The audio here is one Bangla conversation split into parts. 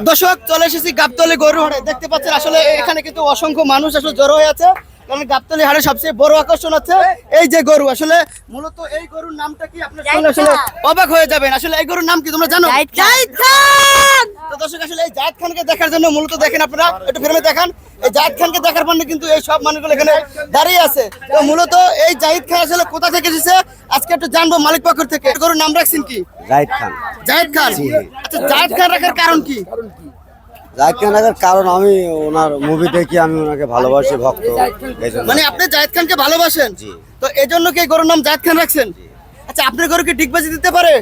দর্শক চলে এসেছি গাবতলি গরু হাটে। দেখতে পাচ্ছেন আসলে এখানে কিন্তু অসংখ্য মানুষ আসলে জড়ো হয়ে আছে। কারণ গাবতলি হাটে সবচেয়ে বড় আকর্ষণ আছে এই যে গরু। আসলে মূলত এই গরুর নামটা কি আপনার আসলে অবাক হয়ে যাবেন। আসলে এই গরুর নাম কি তোমরা জানো? তো দর্শক আসলে এই জাহিদ খানকে দেখার জন্য মূলত দেখেন আপনারা একটু দেখান। এই জাহিদ খানকে দেখার জন্য কিন্তু এই সব মানুষগুলো এখানে দাঁড়িয়ে আছে। তো মূলত এই জাহিদ খান আসলে কোথা থেকে এসেছে? আজকে একটু জানব মালিক পক্ষ থেকে। গরুর নাম রাখছেন কি? জাহিদ খান। জাহিদ খান? আচ্ছা জাহিদ খান রাখার কারণ কি? জাহিদ খান রাখার কারণ আমি ওনার মুভি দেখি আমি ওনাকে ভালোবাসি ভক্ত। মানে আপনি জাহিদ খানকে ভালোবাসেন? তো এই জন্য কি গরুর নাম জাহিদ খান রাখছেন? আচ্ছা আপনার গরু কি ডিগবাজি দিতে পারে?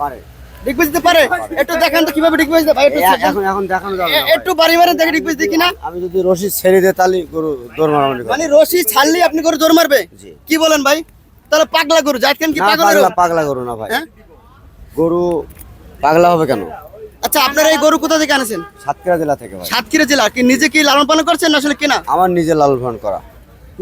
পারে। ডিগবাজি দিতে পারে? একটু দেখান তো কীভাবে ডিগবাজি দেয়। ভাই একটু। এখন এখন দেখানো যাবে একটু বাড়ি বাড়ি দেখে ডিগবাজি দেখি না আমি যদি রশি ছেড়ে দিই তাহলে গরু দৌড় মারামারি মানে রশি ছাড়লে আপনি গরু দৌড় মারবে? কি বলেন ভাই? তাহলে পাগলা গরু জাহিদ কি পাগলা পাগলা পাগলা গরু না ভাই। হ্যাঁ? গরু পাগলা হবে কেন? আচ্ছা আপনার এই গরু কোথা থেকে আনেছেন? সাতক্ষীরা জেলা থেকে ভাই। সাতক্ষীরা জেলা। কি নিজে কি লালন পালন করছেন আসলে কিনা? আমার নিজে লালন পালন করা।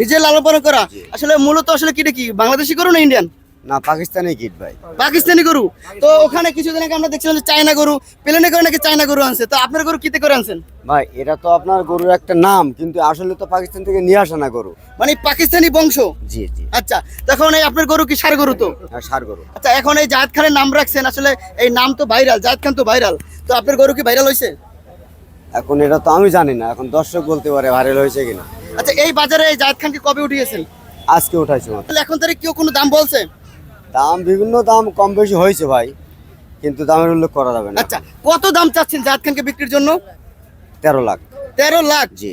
নিজে লালন পালন করা? আসলে মূলত আসলে কিটা কি বাংলাদেশি গরু না ইন্ডিয়ান না পাকিস্তানি কিট ভাই। পাকিস্তানি গরু? তো ওখানে কিছুদিন আগে আমরা দেখছিলাম যে চায়না গরু প্লেনে করে নাকি চায়না গরু আনছে। তো আপনার গরু কিতে করে আনছেন? ভাই এটা তো আপনার গরুর একটা নাম কিন্তু আসলে তো পাকিস্তান থেকে নিয়ে আসে না গরু। মানে পাকিস্তানি বংশ? জি জি। আচ্ছা তখন এই আপনার গরু কি সার গরু তো? আর সার গরু। আচ্ছা এখন এই জাহেদ খানের নাম রাখছেন আসলে এই নাম তো ভাইরাল জাহেদ খান তো ভাইরাল। তো আপনার গরু কি ভাইরাল হয়েছে এখন এটা তো আমি জানি না এখন দর্শক বলতে পারে ভাইরাল হয়েছে কিনা। আচ্ছা এই বাজারে এই জাহেদ খানকে কবে উঠিয়েছেন? আজকে উঠাইছে। তাহলে এখন তারিখ কেউ কোনো দাম বলছে? দাম বিভিন্ন দাম কম বেশি হয়েছে ভাই কিন্তু দামের উল্লেখ করা যাবে না। আচ্ছা কত দাম চাচ্ছেন জাহেদ খানকে বিক্রির জন্য? তেরো লাখ। তেরো লাখ? জি।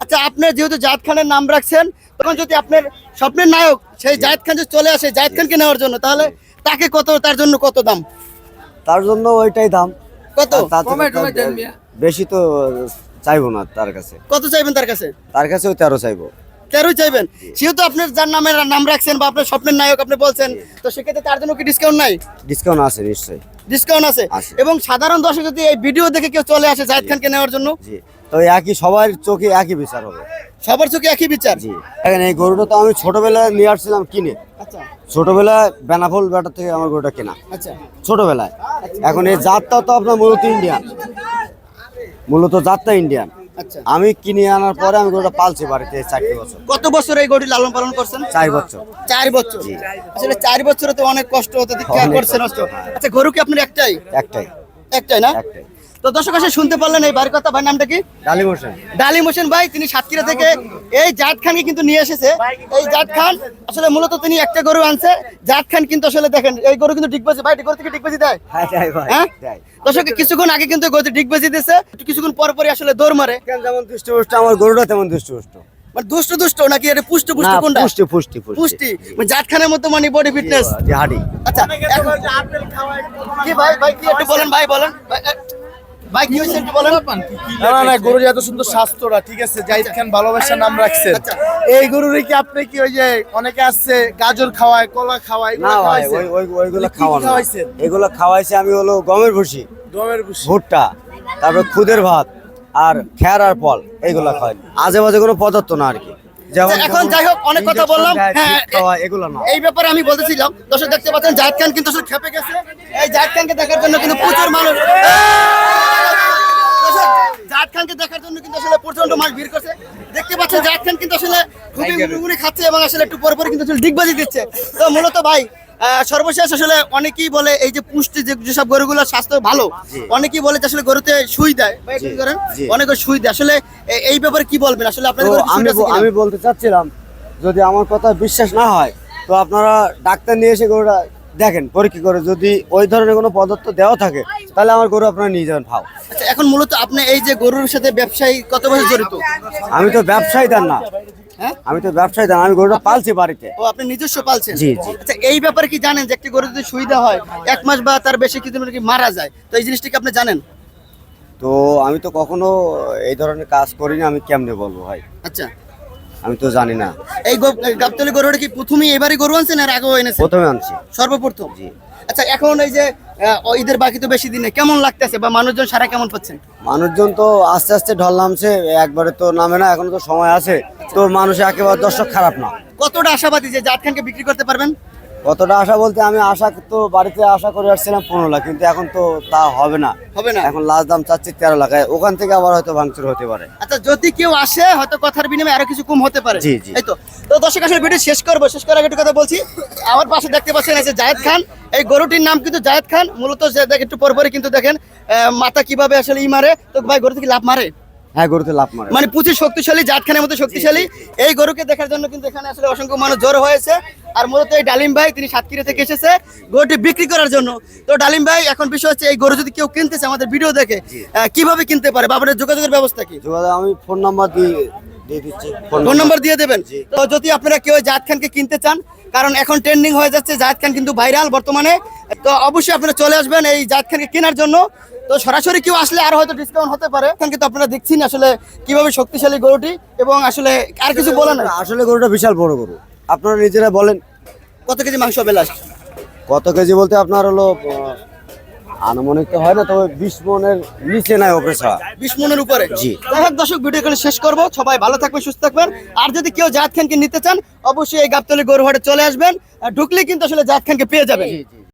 আচ্ছা আপনার যেহেতু জাহেদ খানের নাম রাখছেন তখন যদি আপনার স্বপ্নের নায়ক সেই জাহেদ খান যদি চলে আসে জাহেদ খানকে নেওয়ার জন্য তাহলে তাকে কত তার জন্য কত দাম? তার জন্য ওইটাই দাম। কত? বেশি তো চাইব না তার কাছে। কত চাইবেন তার কাছে? তার কাছে ওই তেরো চাইব। তেরোই চাইবেন। সেহেতু আপনার যার নামে নাম রাখছেন বা আপনার স্বপ্নের নায়ক আপনি বলছেন তো সেক্ষেত্রে তার জন্য কি ডিসকাউন্ট নাই? ডিসকাউন্ট আছে নিশ্চয়ই। ডিসকাউন্ট আছে। এবং সাধারণ দর্শক যদি এই ভিডিও দেখে কেউ চলে আসে জাহিদ খানকে নেওয়ার জন্য? তো একই সবার চোখে একই বিচার হবে। সবার চোখে একই বিচার? জি। দেখেন এই গরুটা তো আমি ছোটবেলায় নিয়ে আসছিলাম কিনে। আচ্ছা। ছোটবেলায় বেনাফুল ব্যাটার থেকে আমার গরুটা কেনা। আচ্ছা। ছোটবেলায়। এখন এই জাতটা তো আপনার মূলত ইন্ডিয়ান মূলত জাতটা ইন্ডিয়ান আমি কিনে আনার পরে আমি গরুটা পালছি বাড়িতে চারটি বছর। কত বছর এই গরুটি লালন পালন করছেন? চার বছর। চার বছর। আসলে চার বছরে তো অনেক কষ্ট হতে করছেন আচ্ছা গরু কি আপনার একটাই? একটাই। একটাই না? একটাই। তো দর্শক আসলে শুনতে পারলেন এই বাড়ির কথা ভাই নামটা কি? ডালিম হোসেন। ডালিম হোসেন ভাই তিনি সাতক্ষীরা থেকে এই জাদ খানকে কিন্তু নিয়ে এসেছে। এই জাদ খান আসলে মূলত তিনি একটা গরু আনছে। জাদ খান কিন্তু আসলে দেখেন এই গরু কিন্তু ডিগবাজি। ভাই গরু থেকে ডিগবাজি দেয়? হ্যাঁ দর্শক কিছুক্ষণ আগে কিন্তু গরু ডিগবাজি দিয়েছে। একটু কিছুক্ষণ পর পরই আসলে দৌড় মারে। যেমন দুষ্টপুষ্ট আমার গরুটা তেমন দুষ্টপুষ্ট। মানে দুষ্ট দুষ্ট নাকি এটা পুষ্ট পুষ্ট কোনটা? পুষ্টি পুষ্টি পুষ্টি। মানে জাদ খানের মতো মানে বডি ফিটনেস হাডি আচ্ছা কি ভাই ভাই কি একটু বলেন ভাই বলেন। ভাই, কি হয়েছে একটু বলেন। না না না গরুর এত সুন্দর স্বাস্থ্যটা ঠিক আছে? জাহিদ খান ভালোবাসার নাম রাখছেন। আচ্ছা। এই কি আপনি কি ওই যে অনেকে আসছে গাজর খাওয়ায় কলা খাওয়ায় না ভাই ওই ওই ওইগুলো কি কি খাওয়ানো। এগুলো খাওয়াইছে আমি হলো গমের ভুসি। গমের ভুসি। ভুট্টা তারপর খুদের ভাত আর খ্যার আর ফল এইগুলো খাওয়াই আজে বাজে কোনো পদার্থ না আর কি। যেমন আচ্ছা, এখন যাই হোক অনেক কথা বললাম। হ্যাঁ এগুলো না। এই ব্যাপারে আমি বলতেছিলাম দর্শক দেখতে পাচ্ছেন জাহিদ খান কিন্তু খেপে গেছে। এই জাহিদ খানকে দেখার জন্য কিন্তু প্রচুর মানুষ দর্শক, জাহিদ খানকে দেখার জন্য কিন্তু আসলে প্রচণ্ড মানুষ ভিড় করছে। দেখতে পাচ্ছেন খান কিন্তু আসলে খুবই মুড়ি খাচ্ছে এবং আসলে একটু পর পর কিন্তু আসলে ডিগবাজি দিচ্ছে। তো মূলত ভাই সর্বশেষ আসলে অনেকেই বলে এই যে পুষ্টি যেসব গরুগুলো স্বাস্থ্য ভালো অনেকেই বলে আসলে গরুতে সুই দেয়। করেন অনেকে সুই দেয়। আসলে এই ব্যাপারে কি বলবেন? আসলে আপনাদের আমি? আমি বলতে চাচ্ছিলাম যদি আমার কথা বিশ্বাস না হয় তো আপনারা ডাক্তার নিয়ে এসে গরুটা দেখেন পরীক্ষা করে যদি ওই ধরনের কোনো পদার্থ দেওয়া থাকে তাহলে আমার গরু আপনারা নিয়ে যাবেন ভাও। আচ্ছা এখন মূলত আপনি এই যে গরুর সাথে ব্যবসায়ী কত বছর জড়িত? আমি তো ব্যবসায়ী দান না। হ্যাঁ? আমি তো ব্যবসায়ী দান আমি গরুটা পালছি বাড়িতে। ও আপনি নিজস্ব পালছেন? জি, জি। আচ্ছা এই ব্যাপারে কি জানেন যে একটি গরু যদি সুবিধা হয় এক মাস বা তার বেশি কিছু কি মারা যায়? তো এই জিনিসটা কি আপনি জানেন? তো আমি তো কখনো এই ধরনের কাজ করিনি আমি কেমনে বলব ভাই? আচ্ছা। আমি তো জানি না। এই গাবতলি গরুটা কি প্রথমেই এবারে গরু আনছেন আর আগেও এনেছেন? প্রথমে আনছি। সর্বপ্রথম? জি। আচ্ছা এখন এই যে ঈদের বাকি তো বেশি দিনে কেমন লাগতেছে বা মানুষজন সারা কেমন পাচ্ছেন? মানুষজন তো আস্তে আস্তে ঢল নামছে একবারে তো নামে না এখন তো সময় আছে। তো মানুষ একেবারে দর্শক খারাপ না। কতটা আশাবাদী যে জাত খানকে বিক্রি করতে পারবেন? কতটা আশা বলতে আমি আশা তো বাড়িতে আশা করে আসছিলাম পনেরো লাখ কিন্তু এখন তো তা হবে না। হবে না। এখন লাস্ট দাম চাচ্ছি তেরো লাখ ওখান থেকে আবার হয়তো ভাঙচুর হতে পারে। আচ্ছা যদি কেউ আসে হয়তো কথার বিনিময়ে আরও কিছু কম হতে পারে। জি, জি। এই তো। তো দর্শক আসলে ভিডিও শেষ করব শেষ করার আগে একটু কথা বলছি। আমার পাশে দেখতে পাচ্ছেন আছে জায়েদ খান। এই গরুটির নাম কিন্তু জায়েদ খান। মূলত একটু পরপরই কিন্তু দেখেন মাথা কীভাবে আসলে ই মারে তো ভাই গরু থেকে লাভ মারে? হ্যাঁ গরুতে লাভ মারে। মানে প্রচুর শক্তিশালী মতো শক্তিশালী। এই গরুকে দেখার জন্য কিন্তু এখানে আসলে অসংখ্য মানুষ জড়ো হয়েছে। আর মূলত এই ডালিম ভাই তিনি সাতক্ষীরা থেকে এসেছে গরুটি বিক্রি করার জন্য। তো ডালিম ভাই এখন বিষয় হচ্ছে এই গরু যদি কেউ কিনতেছে আমাদের ভিডিও দেখে কীভাবে কিনতে পারে? বা আপনার যোগাযোগের ব্যবস্থা কি? যোগাযোগ আমি ফোন নাম্বার দিয়ে ফোন নম্বর দিয়ে দেবেন? তো যদি আপনারা কেউ জাত খানকে কিনতে চান কারণ এখন ট্রেন্ডিং হয়ে যাচ্ছে জাত খান কিন্তু ভাইরাল বর্তমানে তো অবশ্যই আপনারা চলে আসবেন এই জাত খানকে কেনার জন্য। তো সরাসরি কেউ আসলে আরও হয়তো ডিসকাউন্ট হতে পারে। কিন্তু আপনারা দেখছেন আসলে কীভাবে শক্তিশালী গরুটি এবং আসলে আর কিছু বলে না আসলে গরুটা বিশাল বড় গরু। আপনারা নিজেরা বলেন। কত কেজি মাংস হবে লাস্ট কত কেজি বলতে আপনার হলো আনুমানিক তো হয় না তবে বিশ মনের নিচে নাই ওপরে ছাড়া বিশ মনের উপরে? জি। যাই দশক দর্শক ভিডিও করে শেষ করব। সবাই ভালো থাকবেন সুস্থ থাকবেন। আর যদি কেউ জাত খানকে নিতে চান অবশ্যই এই গাবতলি গরু হাটে চলে আসবেন। আর ঢুকলে কিন্তু আসলে জাত খানকে পেয়ে যাবেন।